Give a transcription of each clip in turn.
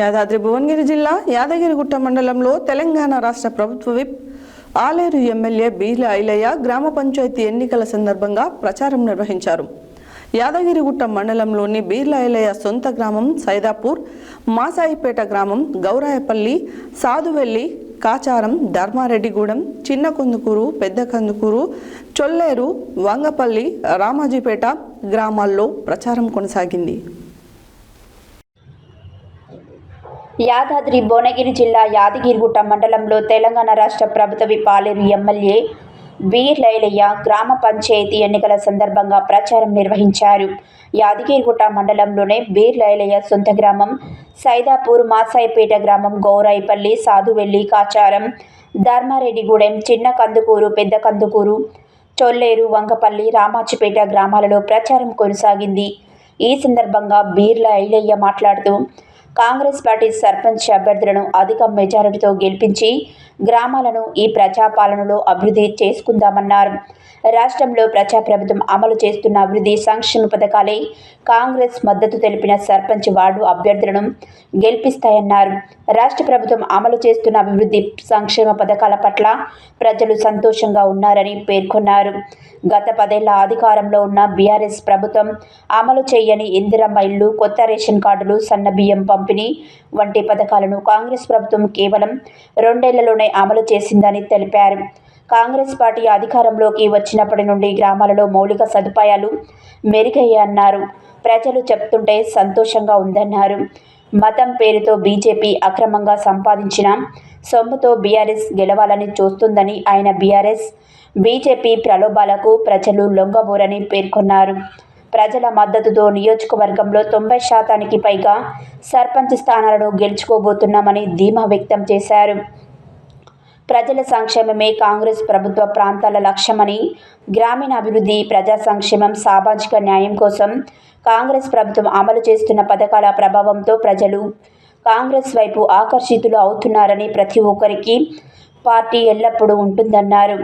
యాదాద్రి భువనగిరి జిల్లా యాదగిరిగుట్ట మండలంలో తెలంగాణ రాష్ట్ర ప్రభుత్వ విప్ ఆలేరు ఎమ్మెల్యే బీర్ల ఐలయ్య గ్రామ పంచాయతీ ఎన్నికల సందర్భంగా ప్రచారం నిర్వహించారు. యాదగిరిగుట్ట మండలంలోని బీర్ల ఐలయ్య సొంత గ్రామం సైదాపూర్ మాసాయిపేట గ్రామం గౌరాయపల్లి సాధువెల్లి కాచారం ధర్మారెడ్డిగూడెం చిన్న కందుకూరు పెద్ద కందుకూరు చొల్లేరు వంగపల్లి రామాజీపేట గ్రామాల్లో ప్రచారం కొనసాగింది. యాదాద్రి భువనగిరి జిల్లా యాదగిరిగుట్ట మండలంలో తెలంగాణ రాష్ట్ర ప్రభుత్వ పాలేరు ఎమ్మెల్యే బీర్ లైలయ్య గ్రామ పంచాయతీ ఎన్నికల సందర్భంగా ప్రచారం నిర్వహించారు. యాదగిరిగుట్ట మండలంలోనే బీర్ లైలయ్య సొంత గ్రామం సైదాపూర్ మాసాయిపేట గ్రామం గౌరాయిపల్లి సాధువెల్లి కాచారం ధర్మారెడ్డిగూడెం చిన్న కందుకూరు పెద్ద కందుకూరు చొల్లేరు వంగపల్లి రామాచిపేట గ్రామాలలో ప్రచారం కొనసాగింది. ఈ సందర్భంగా బీర్ల ఐలయ్య మాట్లాడుతూ కాంగ్రెస్ పార్టీ సర్పంచ్ అభ్యర్థులను అధిక మెజారిటీతో గెలిపించి గ్రామాలను ఈ ప్రజాపాలనలో అభివృద్ధి చేసుకుందామన్నారు. రాష్ట్రంలో ప్రజాప్రభుత్వం అమలు చేస్తున్న అభివృద్ధి సంక్షేమ పథకాలే కాంగ్రెస్ మద్దతు తెలిపిన సర్పంచ్ వార్డు అభ్యర్థులను గెలిపిస్తాయన్నారు. రాష్ట్ర ప్రభుత్వం అమలు చేస్తున్న అభివృద్ధి సంక్షేమ పథకాల పట్ల ప్రజలు సంతోషంగా ఉన్నారని పేర్కొన్నారు. గత పదేళ్ళ అధికారంలో ఉన్న బీఆర్ఎస్ ప్రభుత్వం అమలు చేయని ఇందిరమ్మ ఇల్లు కొత్త రేషన్ కార్డులు సన్న బియ్యం పంపిణీ. వంటి పథకాలను కాంగ్రెస్ ప్రభుత్వం కేవలం రెండేళ్ళలోనే అమలు చేసిందని తెలిపారు. కాంగ్రెస్ పార్టీ అధికారంలోకి వచ్చినప్పటి నుండి గ్రామాలలో మౌలిక సదుపాయాలు మెరుగయ్యాయన్నారు. ప్రజలు చెప్తుంటే సంతోషంగా ఉందన్నారు. మతం పేరుతో బీజేపీ అక్రమంగా సంపాదించిన సొమ్ముతో బీఆర్ఎస్ గెలవాలని చూస్తుందని ఆయన బీఆర్ఎస్ బీజేపీ ప్రలోభాలకు ప్రజలు లొంగబోరని పేర్కొన్నారు. ప్రజల మద్దతుతో నియోజకవర్గంలో తొంభై శాతానికి పైగా సర్పంచ్ స్థానాలను గెలుచుకోబోతున్నామని ధీమా వ్యక్తం చేశారు. ప్రజల సంక్షేమమే కాంగ్రెస్ ప్రభుత్వ ప్రాంతాల లక్ష్యమని గ్రామీణ అభివృద్ధి ప్రజా సంక్షేమం సామాజిక న్యాయం కోసం కాంగ్రెస్ ప్రభుత్వం అమలు చేస్తున్న పథకాల ప్రభావంతో ప్రజలు కాంగ్రెస్ వైపు ఆకర్షితులు అవుతున్నారని ప్రతి ఒక్కరికి పార్టీ ఎల్లప్పుడూ ఉంటుందన్నారు.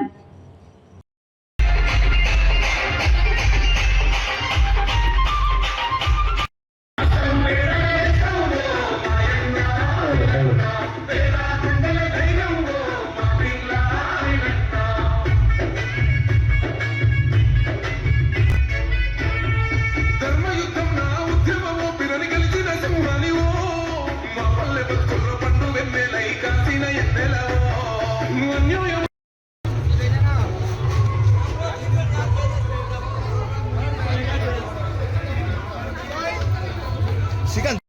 Sigan.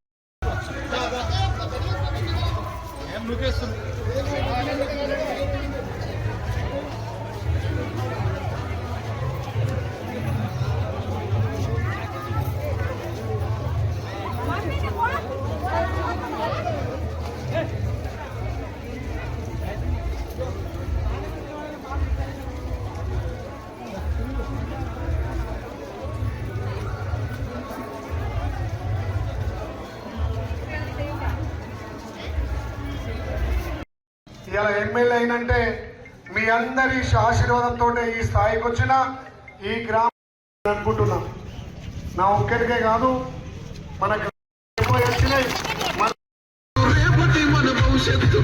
ఇలా ఎమ్మెల్యే అయినంటే మీ అందరి ఆశీర్వాదంతో ఈ స్థాయికి వచ్చిన ఈ గ్రామం అనుకుంటున్నాం. నా ఒక్కరికే కాదు మన గ్రామానికి ఎక్కువ వచ్చినాయి. మన భవిష్యత్తు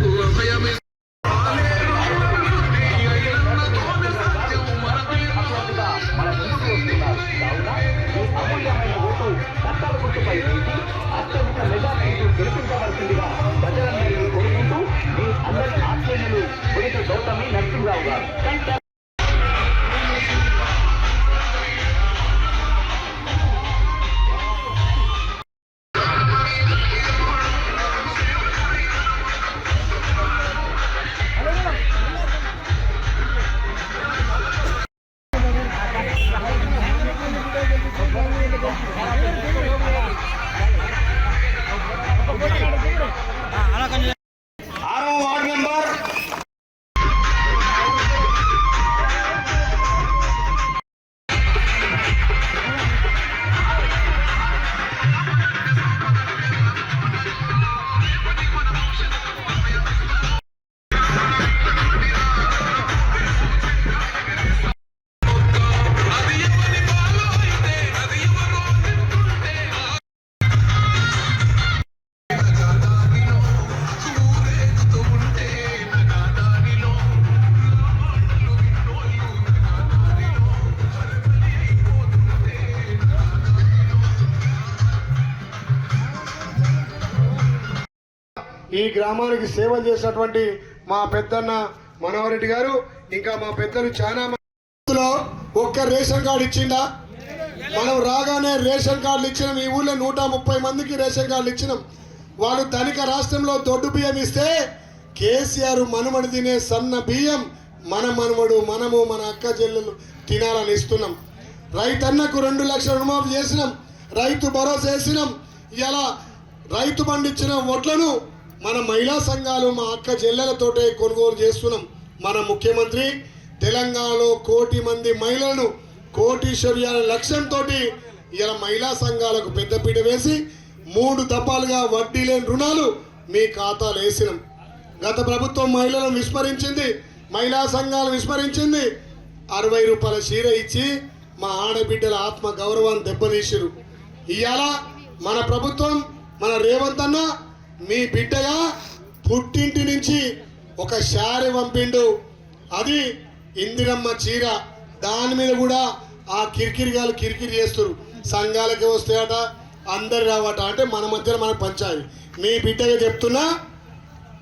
ఈ గ్రామానికి సేవలు చేసినటువంటి మా పెద్దన్న మనోహరెడ్డి గారు ఇంకా మా పెద్దలు చాలా మందిలో ఒక్క రేషన్ కార్డు ఇచ్చిందా మనం రాగానే రేషన్ కార్డులు ఇచ్చినాం. ఈ ఊళ్ళో నూట ముప్పై మందికి రేషన్ కార్డులు ఇచ్చినాం. వాళ్ళు ధనిక రాష్ట్రంలో దొడ్డు బియ్యం ఇస్తే కేసీఆర్ మనుమడు తినే సన్న బియ్యం మన మనవడు మనము మన అక్క చెల్లెలు తినాలని ఇస్తున్నాం. రైతన్నకు రెండు లక్షల రుణమాఫీ చేసినాం. రైతు భరోసా వేసినాం. ఇలా రైతు పండించిన వడ్లను మన మహిళా సంఘాలు మా అక్క చెల్లెలతోటే కొనుగోలు చేస్తున్నాం. మన ముఖ్యమంత్రి తెలంగాణలో కోటి మంది మహిళలను కోటీశ్వర్యాల లక్ష్యంతో ఇలా మహిళా సంఘాలకు పెద్దపీట వేసి మూడు దఫాలుగా వడ్డీ లేని రుణాలు మీ ఖాతాలు వేసినాం. గత ప్రభుత్వం మహిళలను విస్మరించింది మహిళా సంఘాలు విస్మరించింది. అరవై రూపాయల చీర ఇచ్చి మా ఆడబిడ్డల ఆత్మ గౌరవాన్ని దెబ్బతీసిరు ఇవాళ మన ప్రభుత్వం మన రేవంత్ అన్న మీ బిడ్డగా పుట్టింటి నుంచి ఒక శారీ పంపిండు. అది ఇందిరమ్మ చీర. దాని మీద కూడా ఆ కిరికిరిగాలు కిరికిరి చేస్తారు సంఘాలకి వస్తాయట అందరు రావట. అంటే మన మధ్యలో మన పంచాయి మీ బిడ్డగా చెప్తున్నా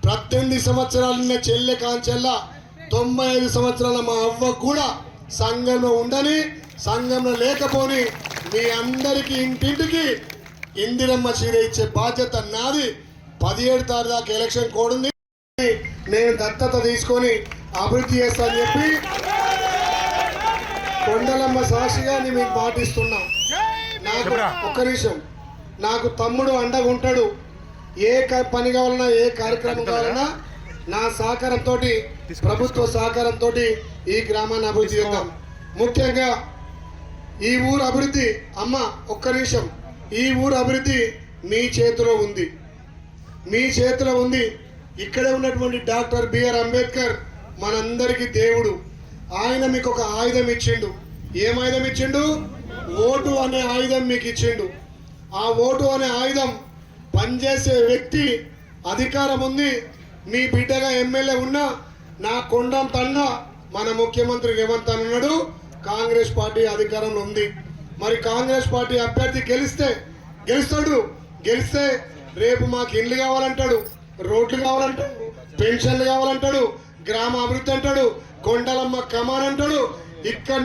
పద్దెనిమిది సంవత్సరాల చెల్లె కాంచెల్ల తొంభై ఐదు సంవత్సరాల మా అవ్వ కూడా సంఘంలో ఉండని సంఘంలో లేకపోని మీ అందరికీ ఇంటింటికి ఇందిరమ్మ చీర ఇచ్చే బాధ్యత నాది. పదిహేడు తారీఖు దాకా ఎలక్షన్ కోడ్ ఉంది. నేను దత్తత తీసుకొని అభివృద్ధి చేస్తానని చెప్పి కొండలమ్మ సాక్షిగా నేను మీకు మాటిస్తున్నా నాకు ఒక్క నిమిషం. నాకు తమ్ముడు అండగా ఉంటాడు. ఏ పని కావాలన్నా ఏ కార్యక్రమం కావాలన్నా నా సహకారంతో ప్రభుత్వ సహకారంతో ఈ గ్రామాన్ని అభివృద్ధి చేద్దాం. ముఖ్యంగా ఈ ఊరు అభివృద్ధి అమ్మ ఒక్క నిమిషం. ఈ ఊరు అభివృద్ధి మీ చేతిలో ఉంది. మీ చేతిలో ఉంది. ఇక్కడే ఉన్నటువంటి డాక్టర్ బిఆర్ అంబేద్కర్ మనందరికీ దేవుడు. ఆయన మీకు ఒక ఆయుధం ఇచ్చిండు. ఏం ఆయుధం ఇచ్చిండు? ఓటు అనే ఆయుధం మీకు ఇచ్చిండు. ఆ ఓటు అనే ఆయుధం పనిచేసే వ్యక్తి అధికారం ఉంది. మీ బిడ్డగా ఎమ్మెల్యే ఉన్నా నా కొండం తండ మన ముఖ్యమంత్రి రేవంత్ అన్నాడు కాంగ్రెస్ పార్టీ అధికారంలో ఉంది. మరి కాంగ్రెస్ పార్టీ అభ్యర్థి గెలిస్తే గెలుస్తాడు. గెలిస్తే రేపు మాకు ఇండ్లు కావాలంటాడు రోడ్లు కావాలంటాడు పెన్షన్లు కావాలంటాడు గ్రామ అభివృద్ధి అంటాడు కొండలమ్మ కమాన్ అంటాడు ఇక్కడ